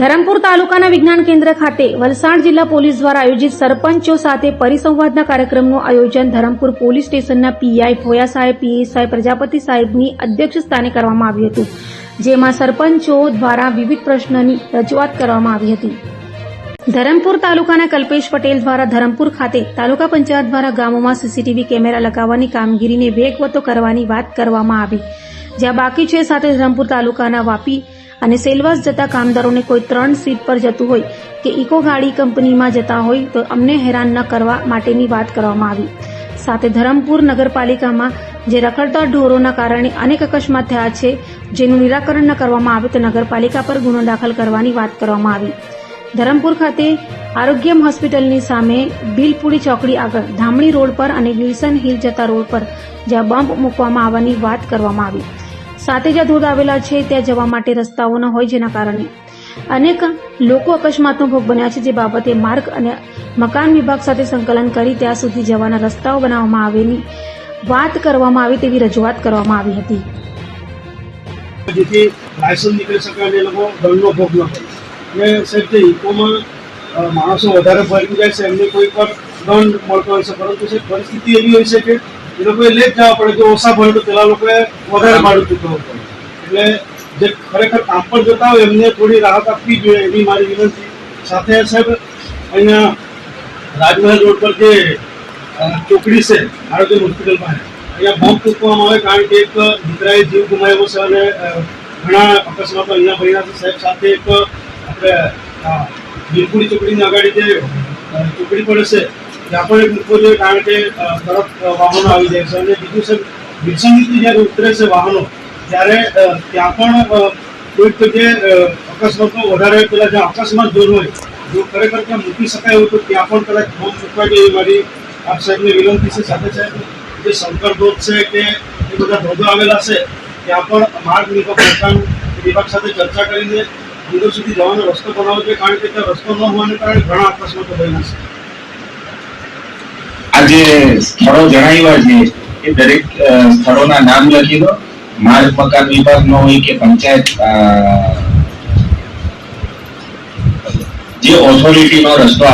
ધરમપુર તાલુકાના વિજ્ઞાન કેન્દ્ર ખાતે વલસાડ જિલ્લા પોલીસ દ્વારા આયોજિત સરપંચો સાથે પરિસંવાદના કાર્યક્રમનું આયોજન ધરમપુર પોલીસ સ્ટેશનના પીઆઈ ફોયા સાહેબ પીએસઆઈ પ્રજાપતિ સાહેબની અધ્યક્ષ સ્થાને કરવામાં આવ્યું હતું, જેમાં સરપંચો દ્વારા વિવિધ પ્રશ્નની રજૂઆત કરવામાં આવી હતી. ધરમપુર તાલુકાના કલ્પેશ પટેલ દ્વારા ધરમપુર ખાતે તાલુકા પંચાયત દ્વારા ગામોમાં સીસીટીવી કેમેરા લગાવવાની કામગીરીને વેગવતો કરવાની વાત કરવામાં આવી. જ્યાં બાકી છે સાથે ધરમપુર તાલુકાના વાપી અને સેલવાસ જતા કામદારોને કોઈ ત્રણ સીટ પર જતું હોય કે ઇકો ગાડી કંપનીમાં જતા હોય તો અમને હેરાન ન કરવા માટેની વાત કરવામાં આવી. સાથે ધરમપુર નગરપાલિકામાં જે રખડતા ઢોરોના કારણે અનેક અકસ્માત થયા છે, જેનું નિરાકરણ ન કરવામાં આવે તો નગરપાલિકા પર ગુનો દાખલ કરવાની વાત કરવામાં આવી. ધરમપુર ખાતે આરોગ્યમ હોસ્પિટલની સામે ભીલપુડી ચોકડી આગળ ધામણી રોડ પર અને વિલ્સન હિલ જતા રોડ પર જ્યાં બમ્પ મૂકવામાં આવવાની વાત કરવામાં આવી. સાથે જ્યાં ધોધ આવેલા છે, ત્યાં જવા માટે રસ્તાઓ ન હોય જેના કારણે અનેક લોકો અકસ્માતનો ભોગ બન્યા છે, જે બાબતે માર્ગ અને મકાન વિભાગ સાથે સંકલન કરી ત્યાં સુધી જવાના રસ્તાઓ બનાવવામાં આવેલી વાત કરવામાં આવી તેવી રજૂઆત કરવામાં આવી હતી. જેથી લાયસન્સ નીકળી શકે અને લોકો દંડનો ભોગ ન અને સાહેબ, જે ઇકોમાં માણસો વધારે ભરી જાય છે, એમને કોઈ પણ દંડ મળતો હોય છે, પરંતુ પરિસ્થિતિ એવી હોય છે કે એ લોકોએ લેટ જવા પડે જો ઓછા ભરે તો પેલા લોકોએ વધારે ભાડું ચૂકવવું પડે. એટલે જે ખરેખર કામ પર જતા હોય એમને થોડી રાહત આપવી જોઈએ એવી મારી વિનંતી. સાથે સાહેબ અહીંયા રાજમહેલ રોડ પર જે ચોકડી છે આરોગ્ય હોસ્પિટલ પાસે અહીંયા બોમ્બ ચૂકવામાં આવે કારણ કે એક દીકરાએ જીવ ગુમાવ્યો છે અને ઘણા અકસ્માતો અહીંયા બન્યા છે. સાહેબ સાથે એક આપણે અ, બિલકુડી ચોકડીની આગાડી જે ચોકડી પડે છે એક મૂકવો જોઈએ કારણ કે તરફ વાહનો આવી જાય છે. અને બીજું છે વિસંગીથી જ્યારે ઉતરે છે વાહનો ત્યારે ત્યાં પણ કોઈક જગ્યાએ અ, અકસ્માતો વધારે પેલા જ્યાં અકસ્માત જોર હોય જો ખરેખર ત્યાં મૂકી શકાય એવું તો ત્યાં પણ કદાચ બોમ્બ મૂકવા જોઈએ મારી આપ સાહેબને વિનંતી છે. સાથે સાહેબ જે શંકર ધોધ છે કે એ બધા ધોધો આવેલા છે ત્યાં પણ માર્ગ નિગમ મકાન વિભાગ સાથે ચર્ચા કરીને અંદર સુધી જવાનો રસ્તો બનાવવો જોઈએ. કારણ કે ત્યાં રસ્તો ન હોવાને કારણે ઘણા અકસ્માતો બન્યા છે. આ જે સ્થળો જણાવ્યા છે એ દરેક સ્થળોના નામ લખી દો. માર્ગ મકાન વિભાગનો હોય કે પંચાયત જે જે ઓથોરિટીનો રસ્તો